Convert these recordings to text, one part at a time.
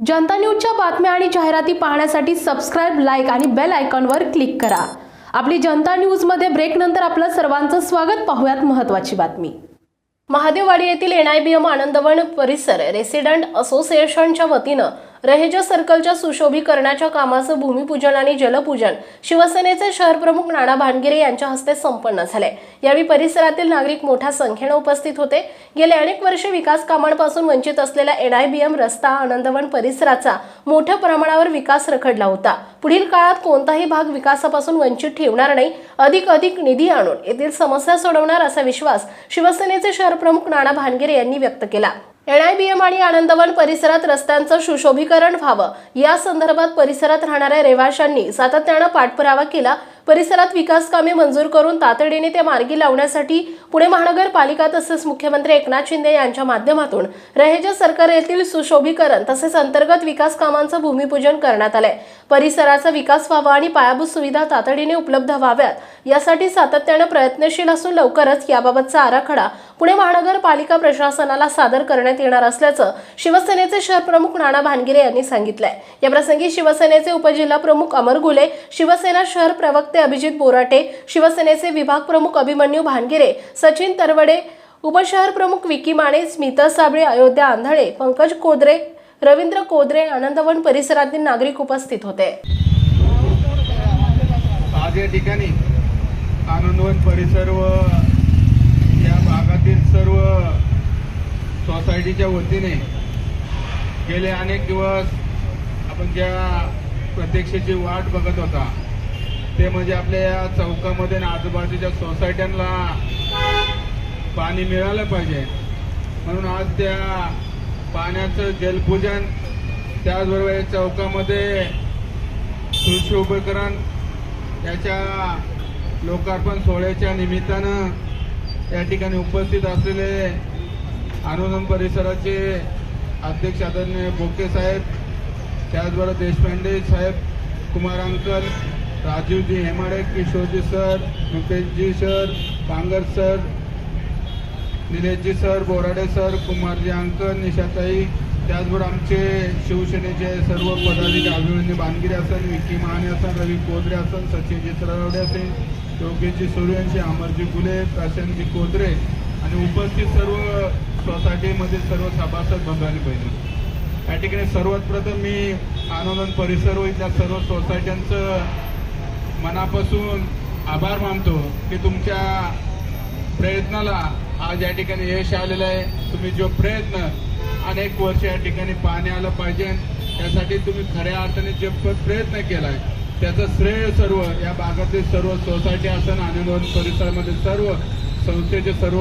जनता न्यूजच्या बातम्या आणि जाहिराती पाहण्यासाठी सबस्क्राईब लाईक आणि बेल आयकॉनवर क्लिक करा. आपली जनता न्यूजमध्ये ब्रेकनंतर आपलं सर्वांचं स्वागत. पाहूयात महत्त्वाची बातमी. महादेववाडी येथील N I B M Anandvan परिसर रेसिडेंट असोसिएशनच्या वतीनं रहेजा सर्कलच्या सुशोभीकरणाच्या कामाचं भूमिपूजन आणि जलपूजन शिवसेनेचे शहर प्रमुख नाना भानगिरे यांच्या हस्ते संपन्न झाले. यावेळी परिसरातील नागरिक मोठ्या संख्येनं उपस्थित होते. गेले अनेक वर्षे विकास कामांपासून वंचित असलेल्या एनआयबीएम रस्ता आनंदवन परिसराचा मोठ्या प्रमाणावर विकास रखडला होता. पुढील काळात कोणताही भाग विकासापासून वंचित ठेवणार नाही. अधिक अधिक निधी आणून येथील समस्या सोडवणार असा विश्वास शिवसेनेचे शहर प्रमुख नाना भानगिरे यांनी व्यक्त केला. एनआयबीएम आणि आनंदवन परिसरात रस्त्यांचं सुशोभीकरण व्हावं. या संदर्भात परिसरात राहणाऱ्या रहिवाशांनी सातत्यानं पाठपुरावा केला. परिसरात विकास कामे मंजूर करून तातडीने ते मार्गी लावण्यासाठी पुणे महानगरपालिका तसेच मुख्यमंत्री एकनाथ शिंदे यांच्या माध्यमातून रहेजा सरकार येथील सुशोभीकरण तसेच अंतर्गत विकास कामांचं भूमिपूजन करण्यात आलंय. परिसराचा विकास व्हावा आणि पायाभूत सुविधा तातडीने उपलब्ध व्हाव्यात यासाठी सातत्यानं प्रयत्नशील असून लवकरच याबाबतचा आराखडा पुणे महानगरपालिका प्रशासनाला सादर करण्यात येणार असल्याचं शिवसेनेचे शहर प्रमुख नाना भानगिरे यांनी सांगितलंय. याप्रसंगी शिवसेनेचे उपजिल्हा प्रमुख अमर गुले शिवसेना शहर प्रवक्ते अभिजित बोराटे शिवसेनेचे विभाग प्रमुख अभिमन्यू भानगिरे सचिन तरवडे उपशहर प्रमुख विकी माने स्मिता साबळे अयोध्या आंधळे पंकज कोदरे रवींद्र कोदरे आनंदवन परिसरातील नागरिक उपस्थित होते. आज या ठिकाणी आनंदवन परिसर व या भागातील सर्व सोसायटीच्या वतीने गेले अनेक दिवस आपण ज्या प्रत्यक्षाची वाट बघत होता ते म्हणजे आपल्या या चौकामध्ये आणि आजूबाजूच्या सोसायट्यांना पाणी मिळालं पाहिजे. म्हणून आज त्या पाण्याचं जलपूजन त्याचबरोबर या चौकामध्ये सुशोभीकरण याच्या लोकार्पण सोहळ्याच्या निमित्तानं या ठिकाणी उपस्थित असलेले आनंदन परिसराचे अध्यक्ष आदरणीय बोके साहेब त्याचबरोबर देशपांडे साहेब Kumar uncle Rajivji Hemade Kishorji sir Rupeshji sir Pangar sir Nileshji sir Borade sir Kumarji uncle Nishatai त्याचबरोबर आमचे शिवसेनेचे सर्व पदाधिकारी अभिमन्यू बानगिरे असन विक्की महाने असन रवी कोदरे असन सचिनजी सरवडे असेल योगेशजी सूर्यवंशी अमरजी गुले प्रशांतजी कोदरे आणि उपस्थित सर्व सोसायटीमध्ये सर्व सभासद बंधू पाहिजे या ठिकाणी सर्वात प्रथम मी आनंदन परिसर व इथल्या सर्व सोसायट्यांचं मनापासून आभार मानतो की तुमच्या प्रयत्नाला आज या ठिकाणी यश आलेलं आहे. तुम्ही जो प्रयत्न अनेक वर्ष या ठिकाणी पाहणे आलं पाहिजे. त्यासाठी तुम्ही खऱ्या अर्थाने जे प्रयत्न प्रयत्न केलाय त्याचं श्रेय सर्व या भागातील सर्व सोसायटी असन आनंदवन परिसरामध्ये सर्व संस्थेचे सर्व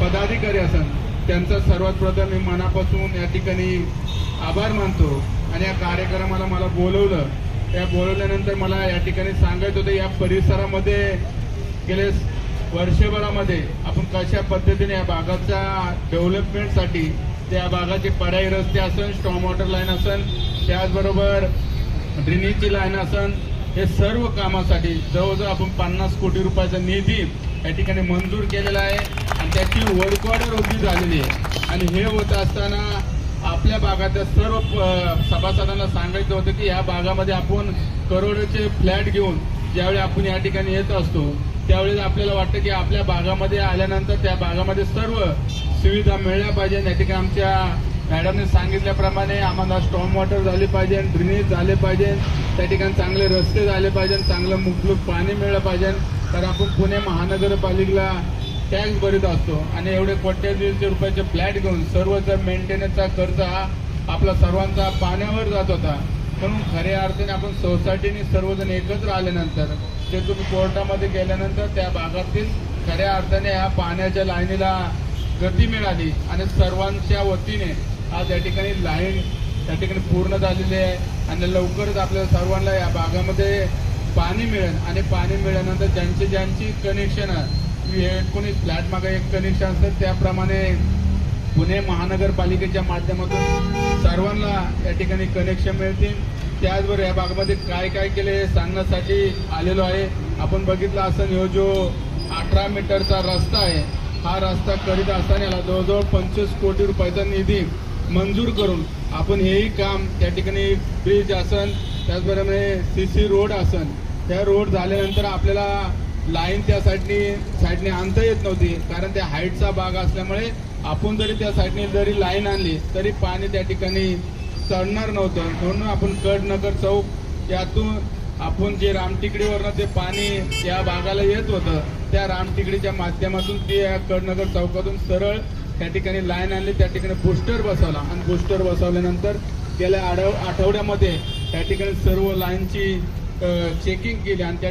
पदाधिकारी असन त्यांचा सर्वात प्रथम मी मनापासून या ठिकाणी आभार मानतो. आणि या कार्यक्रमाला मला बोलवलं त्या बोलवल्यानंतर मला या ठिकाणी सांगायचं होतं या परिसरामध्ये गेले वर्षभरामध्ये आपण कशा पद्धतीने या भागाच्या डेव्हलपमेंटसाठी त्या भागाचे पर्यायी रस्ते असन स्टॉम वॉटर लाईन असन त्याचबरोबर ड्रेनेजची लाईन असन हे सर्व कामासाठी जवळजवळ आपण पन्नास कोटी रुपयाचा निधी या ठिकाणी मंजूर केलेला आहे. आणि त्याची वर्क ऑर्डर उभी झालेली आहे. आणि हे होत असताना आपल्या भागातल्या सर्व सभासदांना सांगायचं होतं की या भागामध्ये आपण करोडोचे फ्लॅट घेऊन ज्यावेळी आपण या ठिकाणी येत असतो त्यावेळेस आपल्याला वाटतं की आपल्या भागामध्ये आल्यानंतर त्या भागामध्ये सर्व सुविधा मिळल्या पाहिजे. या ठिकाणी आमच्या मॅडमने सांगितल्याप्रमाणे आम्हाला स्टॉम वॉटर झाले पाहिजे ड्रेनेज झाले पाहिजे. त्या ठिकाणी चांगले रस्ते झाले पाहिजे चांगलं मुबलूक पाणी मिळलं पाहिजे. तर आपण पुणे महानगरपालिकेला टॅक्स भरीत असतो आणि एवढे कोट्याधीश रुपयाचे फ्लॅट घेऊन सर्व जर मेंटेनन्सचा खर्च हा आपला सर्वांचा पाण्यावर जात होता. म्हणून खऱ्या अर्थाने आपण सोसायटीने सर्वजण एकत्र आल्यानंतर ते तुम्ही कोर्टामध्ये गेल्यानंतर त्या भागातील खऱ्या अर्थाने ह्या पाण्याच्या लाईनीला गती मिळाली आणि सर्वांच्या वतीने आज या ठिकाणी लाईन त्या ठिकाणी पूर्ण झालेली आहे आणि लवकरच आपल्या सर्वांना या भागामध्ये पाणी मिळेल आणि पाणी मिळाल्यानंतर ज्यांची ज्यांची कनेक्शन एकोणीस फ्लॅट मागे एक कनेक्शन असतं त्याप्रमाणे पुणे महानगरपालिकेच्या माध्यमातून सर्वांना या ठिकाणी कनेक्शन मिळतील. त्याचबरोबर या भागामध्ये काय काय केले हे सांगण्यासाठी आलेलो आहे. आपण बघितलं असं हो जो अठरा मीटरचा रस्ता आहे हा रस्ता करीत असताना याला जवळजवळ पंचवीस कोटी रुपयाचा निधी मंजूर करून आपण हेही काम त्या ठिकाणी ब्रिज असन त्याचबरोबर सी सी रोड असन त्या रोड झाल्यानंतर आपल्याला लाईन त्या साईडनी साईडने आणता येत नव्हती. कारण त्या हाईटचा भाग असल्यामुळे आपण जरी त्या साईडने जरी लाईन आणली तरी पाणी त्या ठिकाणी चढणार नव्हतं. म्हणून आपण कडनगर चौक यातून आपण जे रामटिकडीवरनं ते पाणी या भागाला येत होतं त्या रामटिकडीच्या माध्यमातून ते या कडनगर चौकातून सरळ त्या ठिकाणी लाईन आणली त्या ठिकाणी बुस्टर बसवला. आणि बुस्टर बसवल्यानंतर गेल्या आठव आठवड्यामध्ये त्या ठिकाणी सर्व लाईनची चेकिंग केली आणि त्या